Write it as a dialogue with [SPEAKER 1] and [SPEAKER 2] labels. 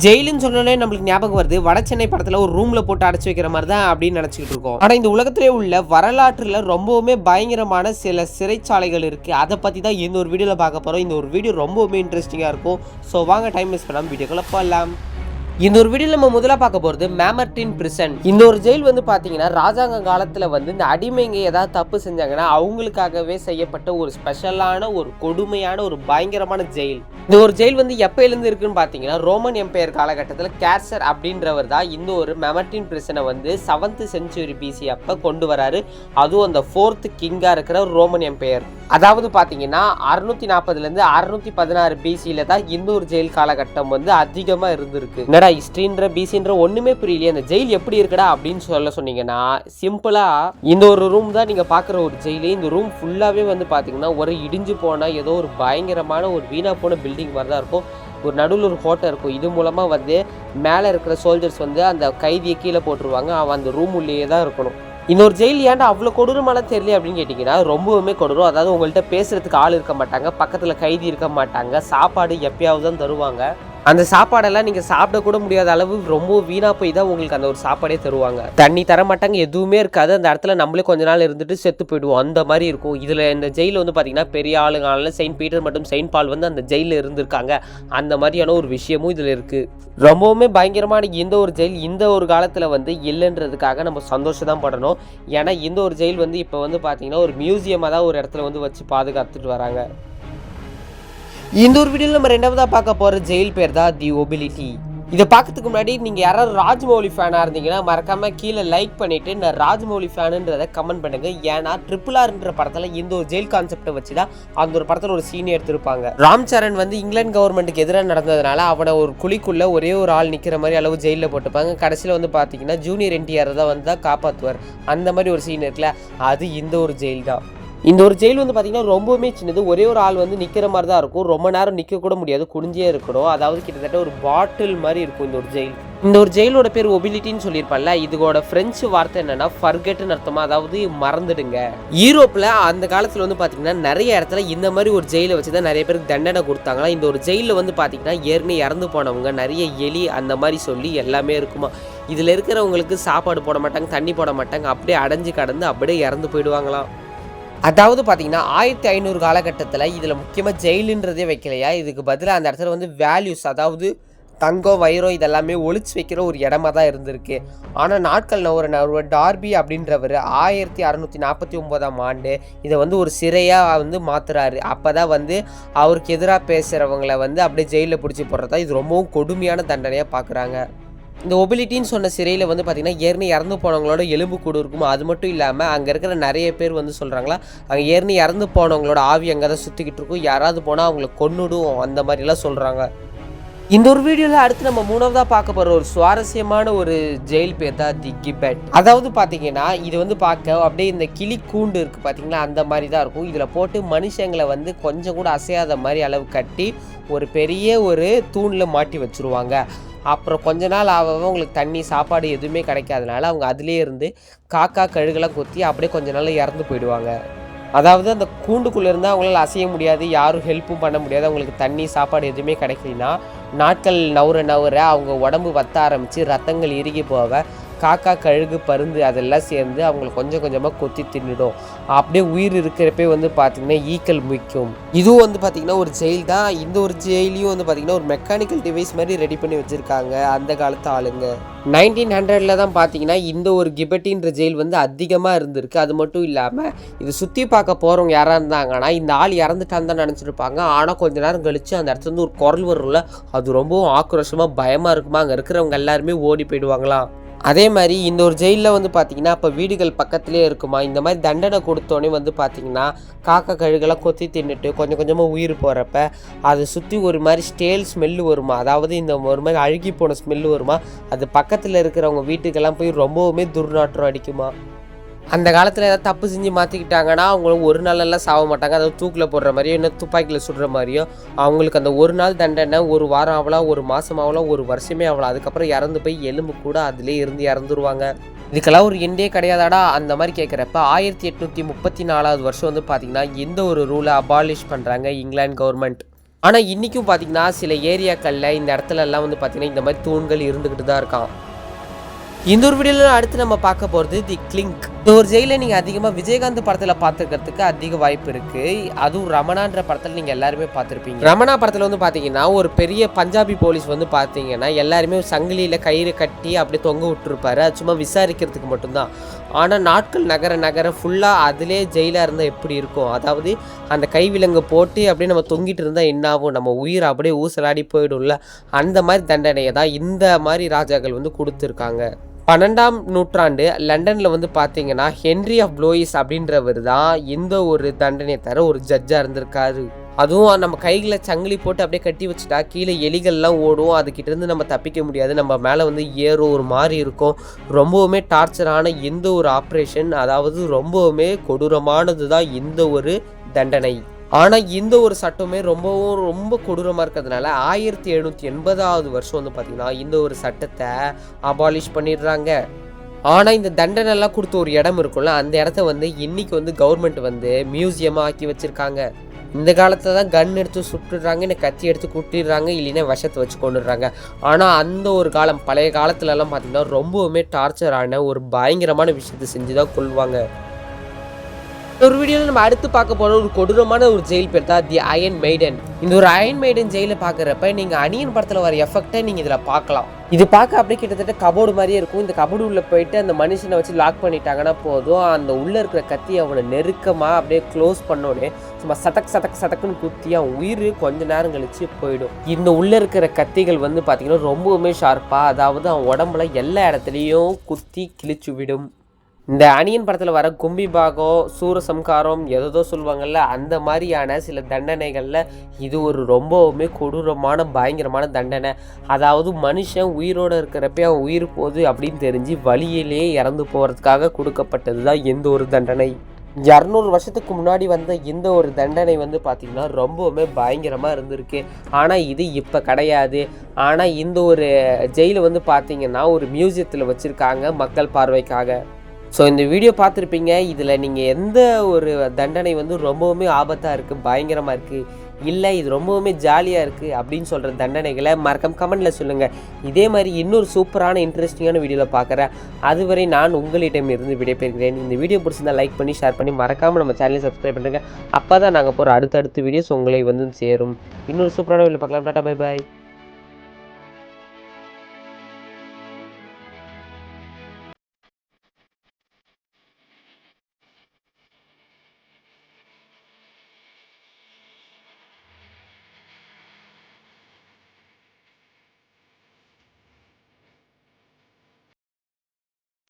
[SPEAKER 1] ஜெயிலுன்னு சொன்னாலே நம்மளுக்கு ஞாபகம் வருது. வட சென்னை படத்துல ஒரு ரூம்ல போட்டு அடைச்சி வைக்கிற மாதிரி தான் அப்படின்னு நினைச்சிட்டு இருக்கோம். ஆனா இந்த உலகத்திலே உள்ள வரலாற்றுல ரொம்பவுமே பயங்கரமான சில சிறைச்சாலைகள் இருக்கு. அதை பத்தி தான் இந்த ஒரு வீடியோல பார்க்க போறோம். இந்த ஒரு வீடியோ ரொம்பவுமே இன்ட்ரெஸ்டிங்கா இருக்கும். ஸோ வாங்க டைம் மிஸ் பண்ணாமல் வீடியோக்குள்ள போகலாம் இந்த ஒரு வீடியோ நம்ம முதல்ல பார்க்க போகிறது மேமர்டின் பிரிசன் இந்த ஒரு ஜெயில் வந்து பார்த்தீங்கன்னா ராஜாங்க காலத்தில் வந்து இந்த அடிமைங்க ஏதாவது தப்பு செஞ்சாங்கன்னா அவங்களுக்காகவே செய்யப்பட்ட ஒரு ஸ்பெஷலான ஒரு கொடுமையான ஒரு பயங்கரமான ஜெயில் இந்த ஒரு ஜெயில் வந்து எப்பயிலேருந்து இருக்குன்னு பார்த்தீங்கன்னா ரோமன் எம்பையர் காலகட்டத்தில் கேர்சர் அப்படின்றவர் தான் இந்த ஒரு மெமர்டின் பிரிசனை வந்து செவன்த் செஞ்சுரி பிசி அப்போ கொண்டு வராரு. அதுவும் அந்த ஃபோர்த்து கிங்காக இருக்கிற ஒரு ரோமன் எம்பையர் அதாவது பார்த்தீங்கன்னா அறுநூத்தி நாற்பதுலேருந்து அறுநூத்தி பதினாறு பிசியில் தான் இந்த ஒரு ஜெயில் காலகட்டம் வந்து அதிகமாக இருந்திருக்கு. என்னடா ஹிஸ்ட்ரின்ற பிசின்ற ஒன்றுமே புரியலையே அந்த ஜெயில் எப்படி இருக்கடா அப்படின்னு சொல்ல சொன்னீங்கன்னா சிம்பிளாக இந்த ஒரு ரூம் தான் நீங்கள் பார்க்குற ஒரு ஜெயிலு இந்த ரூம் ஃபுல்லாகவே வந்து பார்த்தீங்கன்னா ஒரு இடிஞ்சு போன ஏதோ ஒரு பயங்கரமான ஒரு வீணாக போன பில்டிங் மாதிரி தான் இருக்கும். ஒரு நடுவில் ஒரு ஹோட்டல் இருக்கும். இது மூலமாக வந்து மேலே இருக்கிற சோல்ஜர்ஸ் வந்து அந்த கைதியை கீழே போட்டுருவாங்க. அவன் அந்த ரூம் உள்ளேயே தான் இருக்கணும். இன்னொரு ஜெயில் ஏன்டா அவ்வளோ கொடூரமெல்லாம் தெரியல அப்படின்னு கேட்டிங்கன்னா ரொம்பவுமே கொடூரம். அதாவது உங்கள்கிட்ட பேசுறதுக்கு ஆள் இருக்க மாட்டாங்க. பக்கத்தில் கைதி இருக்க மாட்டாங்க. சாப்பாடு எப்பயாவது தான் தருவாங்க. அந்த சாப்பாடெல்லாம் நீங்கள் சாப்பிட கூட முடியாத அளவு ரொம்ப வீணாக போய் தான் உங்களுக்கு அந்த ஒரு சாப்பாடே தருவாங்க. தண்ணி தர மாட்டாங்க எதுவுமே இருக்காது. அந்த இடத்துல நம்மளே கொஞ்ச நாள் இருந்துட்டு செத்து போயிடுவோம். அந்த மாதிரி இருக்கும். இதில் இந்த ஜெயிலில் வந்து பார்த்தீங்கன்னா பெரிய ஆளுங்களால செயின்ட் பீட்டர் மற்றும் செயின்ட் பால் வந்து அந்த ஜெயிலில் இருந்திருக்காங்க. அந்த மாதிரியான ஒரு விஷயமும் இதில் இருக்குது ரொம்பவுமே பயங்கரமான இந்த ஒரு ஜெயில் இந்த ஒரு காலத்தில் வந்து இல்லைன்றதுக்காக நம்ம சந்தோஷம் தான் படணும். ஏன்னா இந்த ஒரு ஜெயில் வந்து இப்போ வந்து பார்த்தீங்கன்னா ஒரு மியூசியமாக தான் ஒரு இடத்துல வந்து வச்சு பாதுகாத்துட்டு வராங்க. இந்த ஒரு வீடியோவில் நம்ம ரெண்டாவதாக பார்க்க போகிற ஜெயில் பேர் தான் தி ஒபிலிட்டி இதை பார்க்கறதுக்கு முன்னாடி நீங்கள் யாராவது ராஜ்மௌலி ஃபேனாக இருந்தீங்கன்னா மறக்காமல் கீழே லைக் பண்ணிவிட்டு நான் ராஜ்மௌலி ஃபேனுன்றதை கமெண்ட் பண்ணுங்கள் ஏன்னா ட்ரிபிள் ஆர்ன்ற படத்தில் இந்த ஒரு ஜெயில் கான்செப்டை வச்சு தான் அந்த ஒரு படத்தில் ஒரு சீன் எடுத்திருப்பாங்க. ராம் சரண் வந்து இங்கிலாந்து கவர்மெண்ட்டுக்கு எதிராக நடந்ததுனால அவனை ஒரு குழிக்குள்ளே ஒரே ஒரு ஆள் நிற்கிற மாதிரி அளவு ஜெயிலில் போட்டுப்பாங்க கடைசியில் வந்து பார்த்தீங்கன்னா ஜூனியர் என்டிஆர் தான் வந்து தான் காப்பாற்றுவார் அந்த மாதிரி ஒரு சீன் இருக்குல்ல அது இந்த ஒரு ஜெயில் தான். இந்த ஒரு ஜெயில் வந்து பார்த்தீங்கன்னா ரொம்பவுமே சின்னது. ஒரே ஒரு ஆள் வந்து நிற்கிற மாதிரி தான் இருக்கும். ரொம்ப நேரம் நிற்க கூட முடியாது. குடிஞ்சே இருக்கணும். அதாவது கிட்டத்தட்ட ஒரு பாட்டில் மாதிரி இருக்கும் இந்த ஒரு ஜெயில் இந்த ஒரு ஜெயிலோட பேர் ஒபிலிட்டின்னு சொல்லியிருப்பல இதோட ஃப்ரெஞ்சு வார்த்தை என்னன்னா ஃபர்கெட்னு அர்த்தமா. அதாவது மறந்துடுங்க. யூரோப்பில் அந்த காலத்தில் வந்து பார்த்தீங்கன்னா நிறைய இடத்துல இந்த மாதிரி ஒரு ஜெயிலை வச்சு தான் நிறைய பேருக்கு தண்டனை கொடுத்தாங்களா? இந்த ஒரு ஜெயிலில் வந்து பார்த்தீங்கன்னா ஏற்கனவே இறந்து போனவங்க நிறைய எலி அந்த மாதிரி சொல்லி எல்லாமே இருக்குமா? இதில் இருக்கிறவங்களுக்கு சாப்பாடு போட மாட்டாங்க தண்ணி போட மாட்டாங்க. அப்படியே அடைஞ்சு கடந்து அப்படியே இறந்து போயிடுவாங்களாம் அதாவது பார்த்தீங்கன்னா ஆயிரத்தி ஐநூறு காலகட்டத்தில் இதில் முக்கியமாக ஜெயிலுன்றதே வைக்கலையா? இதுக்கு பதிலாக அந்த இடத்துல வந்து வேல்யூஸ் அதாவது தங்கம் வைரம் இதெல்லாமே ஒழிச்சு வைக்கிற ஒரு இடமா தான் இருந்திருக்கு. ஆனால் நாட்கள் ஒரு நவர டார்பி அப்படின்றவர் ஆயிரத்தி அறநூற்றி நாற்பத்தி ஒம்போதாம் ஆண்டு இதை வந்து ஒரு சிறையாக வந்து மாற்றுறாரு அப்போ தான் வந்து அவருக்கு எதிராக பேசுகிறவங்கள வந்து அப்படியே ஜெயிலில் பிடிச்சி போடுறதா இது ரொம்பவும் கொடுமையான தண்டனையாக பார்க்குறாங்க இந்த ஒபிலிட்டின்னு சொன்ன சிறையில் வந்து பார்த்திங்கன்னா ஏற்கனவே இறந்து போனவங்களோட எலும்பு கூடு இருக்கும் அது மட்டும் இல்லாமல் அங்கே இருக்கிற நிறைய பேர் வந்து சொல்கிறாங்களா அங்கே ஏற்கனவே இறந்து போனவங்களோட ஆவி அங்கே தான் சுற்றிக்கிட்டு இருக்கும் யாராவது போனால் அவங்கள கொன்னுடும் அந்த மாதிரிலாம் சொல்கிறாங்க இந்த ஒரு வீடியோவில் அடுத்து நம்ம மூணாவதாக பார்க்க போகிற ஒரு சுவாரஸ்யமான ஒரு ஜெயில் பேர் தான் தி கிபெட். அதாவது பார்த்தீங்கன்னா இது வந்து பார்க்க அப்படியே இந்த கிளி கூண்டு இருக்குது பார்த்தீங்களா அந்த மாதிரி தான் இருக்கும். இதில் போட்டு மனுஷங்களை வந்து கொஞ்சம் கூட அசையாத மாதிரி அளவு கட்டி ஒரு பெரிய ஒரு தூணில் மாட்டி வச்சுருவாங்க. அப்புறம் கொஞ்ச நாள் ஆகவும் அவங்களுக்கு தண்ணி சாப்பாடு எதுவுமே கிடைக்காதனால அவங்க அதுலேயே இருந்து காக்கா கழுகெல்லாம் கொத்தி அப்படியே கொஞ்ச நாள் இறந்து போயிடுவாங்க. அதாவது அந்த கூண்டுக்குள்ளே இருந்தால் அவங்களால அசைய முடியாது யாரும் ஹெல்ப்பும் பண்ண முடியாது அவங்களுக்கு தண்ணி சாப்பாடு எதுவுமே கிடைக்கலனா நாட்கள் நவுற நவுற அவங்க உடம்பு வத்த ஆரம்பித்து ரத்தங்கள் இறுகி போக காக்கா கழுகு பருந்து அதெல்லாம் சேர்ந்து அவங்களை கொஞ்சம் கொஞ்சமாக கொத்தி தின்னுடும். அப்படியே உயிர் இருக்கிறப்பே வந்து பார்த்திங்கன்னா ஈக்கல் முக்கியம். இதுவும் வந்து பார்த்திங்கன்னா ஒரு ஜெயில் தான். இந்த ஒரு ஜெயிலையும் வந்து பார்த்திங்கன்னா ஒரு மெக்கானிக்கல் டிவைஸ் மாதிரி ரெடி பண்ணி வச்சுருக்காங்க அந்த காலத்து ஆளுங்க. நைன்டீன் ஹண்ட்ரடில் தான் பார்த்தீங்கன்னா இந்த ஒரு கிபட்டின்ற ஜெயில் வந்து அதிகமாக இருந்திருக்கு. அது மட்டும் இல்லாமல் இது சுற்றி பார்க்க போகிறவங்க யாராக இருந்தாங்கன்னா இந்த ஆள் இறந்துட்டான்னு தான் நினச்சிருப்பாங்க. ஆனால் கொஞ்ச நேரம் கழித்து அந்த இடத்துல வந்து ஒரு குரல் வரும்ல. அது ரொம்பவும் ஆக்ரோஷமாக பயமாக இருக்குமா? அங்கே இருக்கிறவங்க எல்லாருமே ஓடி போயிடுவாங்களாம். அதே மாதிரி இந்த ஒரு ஜெயிலில் வந்து பார்த்திங்கன்னா அப்போ வீடுகள் பக்கத்துலேயே இருக்குமா? இந்த மாதிரி தண்டனை கொடுத்தோன்னே வந்து பார்த்திங்கன்னா காக்கா கழுகெல்லாம் கொத்தி தின்னுட்டு கொஞ்சம் கொஞ்சமாக உயிர் போகிறப்ப அதை சுற்றி ஒரு மாதிரி ஸ்டேல் ஸ்மெல்லு வருமா? அதாவது இந்த ஒரு மாதிரி அழுகி போன ஸ்மெல்லு வருமா? அது பக்கத்தில் இருக்கிறவங்க வீட்டுக்கெல்லாம் போய் ரொம்பவுமே துர்நாற்றம் அடிக்குமா? அந்த காலத்தில் ஏதாவது தப்பு செஞ்சு மாற்றிக்கிட்டாங்கன்னா அவங்களும் ஒரு நாளெல்லாம் சாக மாட்டாங்க. அதாவது தூக்கில் போடுற மாதிரியோ இன்னும் துப்பாக்கியில் சுடுற மாதிரியோ அவங்களுக்கு அந்த ஒரு நாள் தண்டனை ஒரு வாரம் ஆகலாம் ஒரு மாதம் ஆகலாம் ஒரு வருஷமே ஆகலாம் அதுக்கப்புறம் இறந்து போய் எலும்பு கூட அதிலே இருந்து இறந்துருவாங்க. இதுக்கெல்லாம் ஒரு எண்டே கிடையாதாடா? அந்த மாதிரி கேட்குறப்ப ஆயிரத்தி எட்நூற்றி முப்பத்தி நாலாவது வருஷம் வந்து பார்த்திங்கன்னா எந்த ஒரு ரூலை அபாலிஷ் பண்ணுறாங்க இங்கிலாந்து கவர்மெண்ட் ஆனால் இன்றைக்கும் பார்த்தீங்கன்னா சில ஏரியாக்களில் இந்த இடத்துல எல்லாம் வந்து பார்த்தீங்கன்னா இந்த மாதிரி தூண்கள் இருந்துக்கிட்டு தான் இருக்கான் இந்த ஒரு வீடியோவில் அடுத்து நம்ம பார்க்க போகிறது தி கிளிங்க். இந்த ஒரு ஜெயிலை நீங்கள் அதிகமாக விஜயகாந்த் படத்தில் பார்த்துக்கிறதுக்கு அதிக வாய்ப்பு இருக்குது அதுவும் ரமணான்ற படத்தில் நீங்கள் எல்லாருமே பார்த்துருப்பீங்க ரமணா படத்தில் வந்து பார்த்தீங்கன்னா ஒரு பெரிய பஞ்சாபி போலீஸ் வந்து பார்த்தீங்கன்னா எல்லாருமே சங்கிலியில் கயிறு கட்டி அப்படியே தொங்க விட்டுருப்பாரு. அது சும்மா விசாரிக்கிறதுக்கு மட்டும்தான். ஆனால் நாட்கள் நகர நகர ஃபுல்லாக அதிலே ஜெயிலாக இருந்தால் எப்படி இருக்கும்? அதாவது அந்த கைவிலங்கு போட்டு அப்படியே நம்ம தொங்கிட்டு இருந்தால் என்ன ஆகும்? நம்ம உயிர் அப்படியே ஊசலாடி போயிடும்ல. அந்த மாதிரி தண்டனையை தான் இந்த மாதிரி ராஜாக்கள் வந்து கொடுத்துருக்காங்க. பன்னெண்டாம் நூற்றாண்டு லண்டனில் வந்து பார்த்தீங்கன்னா ஹென்ரி ஆஃப் ப்ளோயிஸ் அப்படின்றவர் தான் இந்த ஒரு தண்டனையை தர ஒரு ஜட்ஜாக இருந்திருக்காரு. அதுவும் நம்ம கைகளை சங்கிலி போட்டு அப்படியே கட்டி வச்சுட்டா கீழே எலிகள்லாம் ஓடும். அதுக்கிட்டேருந்து நம்ம தப்பிக்க முடியாது. நம்ம மேலே வந்து ஏறும் ஒரு மாதிரி இருக்கும். ரொம்பவுமே டார்ச்சரான எந்த ஒரு ஆப்ரேஷன் அதாவது ரொம்பவுமே கொடூரமானது தான் இந்த ஒரு தண்டனை. ஆனால் இந்த ஒரு சட்டமே ரொம்பவும் ரொம்ப கொடூரமாக இருக்கிறதுனால ஆயிரத்தி எழுநூற்றி எண்பதாவது வருஷம் வந்து பார்த்திங்கன்னா இந்த ஒரு சட்டத்தை அபாலிஷ் பண்ணிடுறாங்க. ஆனால் இந்த தண்டனைலாம் கொடுத்த ஒரு இடம் இருக்கும்ல அந்த இடத்த வந்து இன்னைக்கு வந்து கவர்மெண்ட் வந்து மியூசியமாக ஆக்கி வச்சுருக்காங்க. இந்த காலத்தில் தான் கன் எடுத்து சுட்டுடுறாங்க இல்லை கத்தி எடுத்து குட்டிடுறாங்க இல்லைன்னா விஷத்தை வச்சு கொண்டுடுறாங்க ஆனால் அந்த ஒரு காலம் பழைய காலத்துலலாம் பார்த்திங்கன்னா ரொம்பவுமே டார்ச்சரான ஒரு பயங்கரமான விஷயத்தை செஞ்சு தான் கொள்வாங்க ஒரு வீடியோவில் நம்ம அடுத்து பார்க்க போகிற ஒரு கொடூரமான ஒரு ஜெயில் பேர் தான் தி அயன் மெய்டன் இந்த ஒரு அயன் மெய்டன் ஜெயிலை பார்க்குறப்ப நீங்கள் அணியன் படத்தில் வர எஃபெக்டை நீங்கள் இதில் பார்க்கலாம். இது பார்க்க அப்படியே கிட்டத்தட்ட கபோர்டு மாதிரியே இருக்கும். இந்த கபோர்டு உள்ளே போயிட்டு அந்த மனுஷனை வச்சு லாக் பண்ணிட்டாங்கன்னா போதும். அந்த உள்ளே இருக்கிற கத்தி அவனை நெருக்கமாக அப்படியே க்ளோஸ் பண்ணோடனே சும்மா சதக் சதக் சதக்குன்னு குத்தி அவன் உயிர் கொஞ்ச நேரம் கழிச்சு போயிடும். இந்த உள்ளே இருக்கிற கத்திகள் வந்து பார்த்தீங்கன்னா ரொம்பவுமே ஷார்ப்பாக அதாவது அவன் உடம்புல எல்லா இடத்துலையும் குத்தி கிழிச்சு விடும். இந்த அணியன் படத்தில் வர கும்பி பாகம் சூரசம்காரம் எதோ சொல்லுவாங்கல்ல அந்த மாதிரியான சில தண்டனைகளில் இது ஒரு ரொம்பவுமே கொடூரமான பயங்கரமான தண்டனை. அதாவது மனுஷன் உயிரோடு இருக்கிறப்ப அவன் உயிர் போகுது அப்படின்னு தெரிஞ்சு வழியிலேயே இறந்து போகிறதுக்காக கொடுக்கப்பட்டது தான் எந்த ஒரு தண்டனை. இரநூறு வருஷத்துக்கு முன்னாடி வந்த இந்த ஒரு தண்டனை வந்து பார்த்திங்கன்னா ரொம்பவுமே பயங்கரமாக இருந்திருக்கு. ஆனால் இது இப்போ கிடையாது. ஆனால் இந்த ஒரு ஜெயிலை வந்து பார்த்திங்கன்னா ஒரு மியூசியத்தில் வச்சுருக்காங்க மக்கள் பார்வைக்காக. ஸோ இந்த வீடியோ பார்த்துருப்பீங்க. இதில் நீங்கள் எந்த ஒரு தண்டனை வந்து ரொம்பவுமே ஆபத்தாக இருக்குது பயங்கரமாக இருக்குது இல்லை இது ரொம்பவுமே ஜாலியாக இருக்குது அப்படின்னு சொல்கிற தண்டனைகளை மறக்காம கமெண்டில் சொல்லுங்கள் இதே மாதிரி இன்னொரு சூப்பரான இன்ட்ரெஸ்டிங்கான வீடியோவில் பார்க்குறேன் அதுவரை நான் உங்களிடம் இருந்து விடைபெறுகிறேன். இந்த வீடியோ பிடிச்சிருந்தா லைக் பண்ணி ஷேர் பண்ணி மறக்காமல் நம்ம சேனலை சப்ஸ்கிரைப் பண்ணுங்கள் அப்போ தான் நாங்கள் போகிற அடுத்தடுத்த வீடியோஸ் உங்களை வந்து சேரும். இன்னொரு சூப்பரான வீடியோ பார்க்கலாம். Tata bye bye